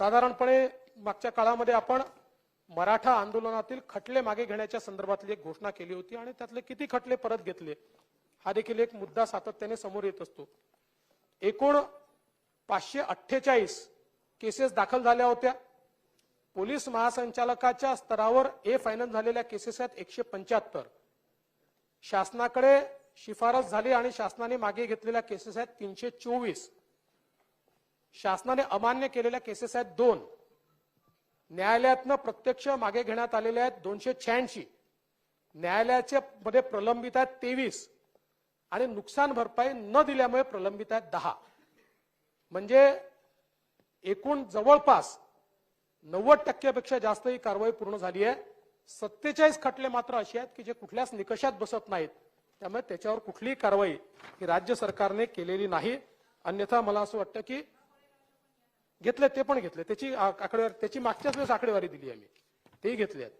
साधारणपणे मागच्या काळामध्ये आपण मराठा आंदोलनातील खटले मागे घेण्याच्या संदर्भातली एक घोषणा केली होती आणि त्यातले किती खटले परत घेतले हा देखील एक मुद्दा सातत्याने समोर येत असतो. एकूण पाचशे अठ्ठेचाळीस केसेस दाखल झाल्या होत्या. पोलीस महासंचालकाच्या स्तरावर ए फायनल झालेल्या केसेस आहेत एकशे पंच्याहत्तर. शासनाकडे शिफारस झाली आणि शासनाने मागे घेतलेल्या केसेस आहेत तीनशे चोवीस. शासनाने अमान्य केलेल्या केसेस आहेत दोन. न्यायालयातनं प्रत्यक्ष मागे घेण्यात आलेल्या आहेत दोनशे शहाऐंशी. न्यायालयाच्या मध्ये प्रलंबित आहेत तेवीस. आणि नुकसान भरपाई न दिल्यामुळे प्रलंबित आहेत दहा. म्हणजे एकूण जवळपास नव्वद टक्क्यापेक्षा जास्त ही कारवाई पूर्ण झाली आहे. सत्तेचाळीस खटले मात्र असे आहेत की जे कुठल्याच निकषात बसत नाहीत. त्यामुळे त्याच्यावर कुठलीही कारवाई ही राज्य सरकारने केलेली नाही. अन्यथा मला असं वाटतं की घेतले ते पण घेतले. त्याची आकडेवारी त्याची मागच्याच वेळेस आकडेवारी दिली आम्ही. तेही घेतले आहेत.